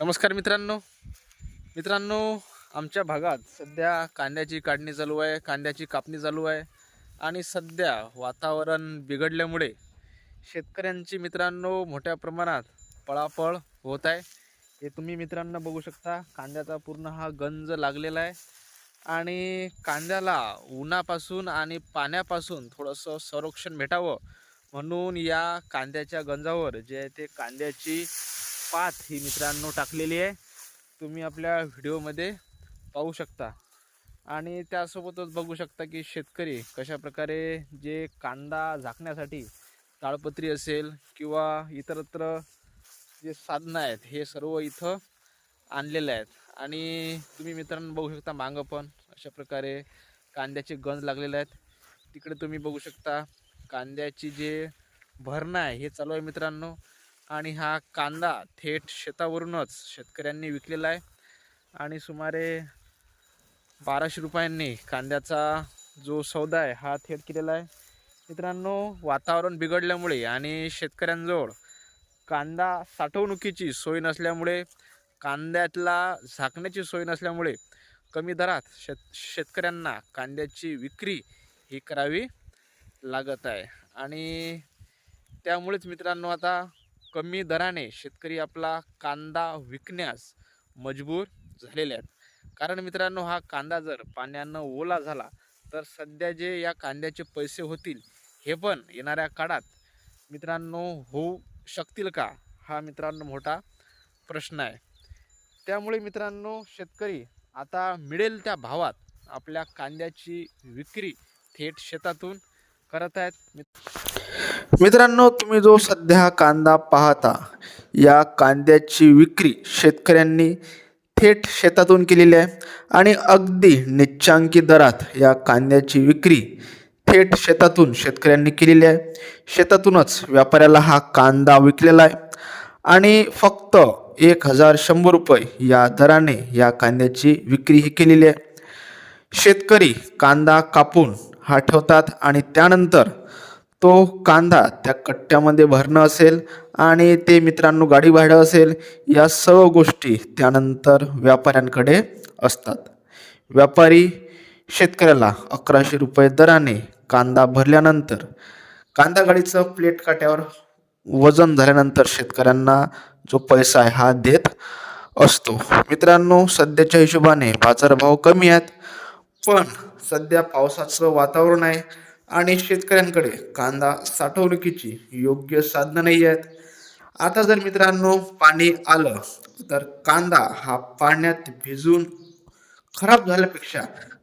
नमस्कार मित्रांनो. मित्रांनो आमच्या भागात सध्या कांद्याची काढणी चालू आहे कांद्याची कापणी चालू आहे आणि सध्या वातावरण बिघडल्यामुळे शेतकऱ्यांची मित्रांनो मोठ्या प्रमाणात पळापळ होत आहे. हे तुम्ही मित्रांनो बघू शकता कांद्याचा पूर्ण हा गंज लागलेला आहे आणि कांद्याला उन्हापासून आणि पाण्यापासून थोडंसं संरक्षण भेटावं म्हणून या कांद्याच्या गंजावर जे आहे ते कांद्याची पात ही मित्रांनो टाकलेली आहे. तुम्ही आपल्या व्हिडिओमध्ये पाहू शकता. आणि त्यासोबतच बघू शकता की शेतकरी कशा प्रकारे जे कांदा झाकण्यासाठी ताळपत्री असेल किंवा इतरत्र जे साधनं आहेत हे सर्व इथं आणलेले आहेत. आणि तुम्ही मित्रांनो बघू शकता मागं पण अशा प्रकारे कांद्याचे गंज लागलेले आहेत. तिकडे तुम्ही बघू शकता कांद्याची जे भरणं आहे हे चालू आहे मित्रांनो. आणि हा कांदा थेट शेतावरूनच शेतकऱ्यांनी विकलेला आहे. आणि सुमारे बाराशे रुपयांनी कांद्याचा जो सौदा आहे हा थेट केलेला आहे. मित्रांनो वातावरण बिघडल्यामुळे आणि शेतकऱ्यांजवळ कांदा साठवणुकीची सोय नसल्यामुळे कांद्यातला झाकण्याची सोय नसल्यामुळे कमी दरात शेत शेतकऱ्यांना कांद्याची विक्री ही करावी लागत आहे. आणि त्यामुळेच मित्रांनो आता कमी दराने शेतकरी आपला कांदा विकण्यास मजबूर झालेले आहेत. कारण मित्रांनो हा कांदा जर पाण्यानं ओला झाला तर सध्या जे या कांद्याचे पैसे होतील हे पण येणाऱ्या काळात मित्रांनो होऊ शकतील का? हा मित्रांनो मोठा प्रश्न आहे. त्यामुळे मित्रांनो शेतकरी आता मिळेल त्या भावात आपल्या कांद्याची विक्री थेट शेतातून करत आहेत मित्रांनो तुम्ही जो सध्या कांदा पाहता या कांद्याची विक्री शेतकऱ्यांनी थेट शेतातून केलेली आहे आणि अगदी निच्चांकी दरात या कांद्याची विक्री थेट शेतातून शेतकऱ्यांनी केलेली आहे. शेतातूनच व्यापाऱ्याला हा कांदा विकलेला आहे आणि फक्त एक हजार शंभर रुपये या दराने या कांद्याची विक्री ही केलेली आहे. शेतकरी कांदा कापून हा ठेवतात आणि त्यानंतर तो कांदा त्या कट्ट्यामध्ये भरणं असेल आणि ते मित्रांनो गाडी भाडं असेल या सर्व गोष्टी त्यानंतर व्यापाऱ्यांकडे असतात. व्यापारी शेतकऱ्याला अकराशे रुपये दराने कांदा भरल्यानंतर कांदा गाडीचं प्लेट काट्यावर वजन झाल्यानंतर शेतकऱ्यांना जो पैसा आहे हा देत असतो. मित्रांनो सध्याच्या हिशोबाने बाजारभाव कमी आहेत. पण सध्या पावसाचं वातावरण आहे आणि शेतकऱ्यांकडे कांदा साठवणुकीची योग्य साधनं नाही आहेत. आता जर मित्रांनो पाणी आलं तर कांदा हा पाण्यात भिजून खराब झाल्यापेक्षा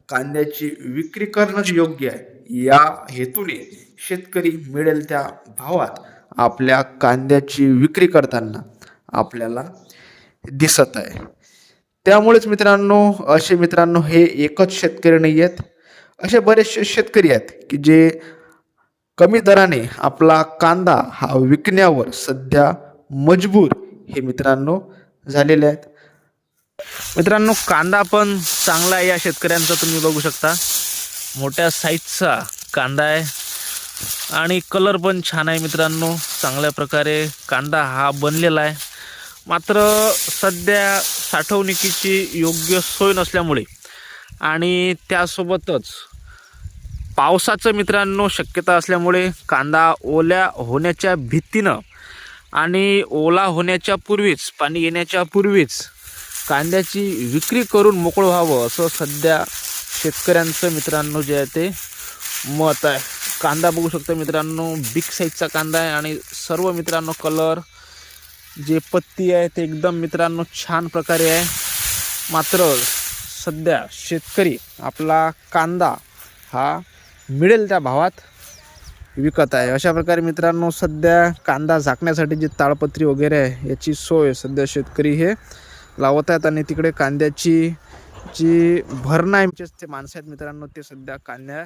कांद्याची विक्री करणंच योग्य आहे. या हेतूने शेतकरी मिळेल त्या भावात आपल्या कांद्याची विक्री करताना आपल्याला दिसत आहे. त्यामुळेच मित्रांनो असे मित्रांनो हे एकच शेतकरी नाही आहेत. असे बरेचसे शेतकरी आहेत की जे कमी दराने आपला कांदा हा विकण्यावर सध्या मजबूर हे मित्रांनो झालेले आहेत. मित्रांनो कांदा पण चांगला आहे या शेतकऱ्यांचा तुम्ही बघू शकता. मोठ्या साईजचा कांदा आहे. आणि कलर पण छान आहे मित्रांनो. चांगल्या प्रकारे कांदा हा बनलेला आहे. मात्र सध्या साठवणुकीची योग्य सोय नसल्यामुळे. आणि त्यासोबतच पावसाचं मित्रांनो शक्यता असल्यामुळे कांदा ओल्या होण्याच्या भीतीनं आणि ओला होण्याच्या पूर्वीच पाणी येण्याच्या पूर्वीच कांद्याची विक्री करून मोकळं व्हावं असं सध्या शेतकऱ्यांचं मित्रांनो जे आहे ते मत आहे. कांदा बघू शकतो मित्रांनो बिग साईजचा कांदा आहे आणि सर्व मित्रांनो कलर जे पत्ती आहे ते एकदम मित्रांनो छान प्रकारे आहे. मात्र सध्या शेतकरी आपला कांदा हा मिळेल त्या भावात विकत आहे. अशा प्रकारे मित्रांनो सध्या कांदा झाकण्यासाठी जी ताळपत्री वगैरे आहे याची सोय सध्या शेतकरी हे लावत आहेत आणि तिकडे कांद्याची जी भरणं आहे म्हणजेच ते माणसं आहेत मित्रांनो ते सध्या कांद्या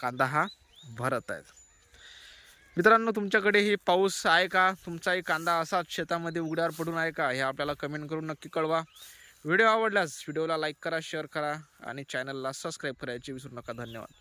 कांदा हा भरत आहेत. मित्रांनो तुमच्याकडेही पाऊस आहे का? तुमचाही कांदा असाच शेतामध्ये उघड्यावर पडून आहे का? हे आपल्याला कमेंट करून नक्की कळवा. व्हिडिओ आवडल्यास व्हिडिओला लाईक करा शेअर करा आणि चॅनलला सबस्क्राईब करायची विसरू नका. धन्यवाद.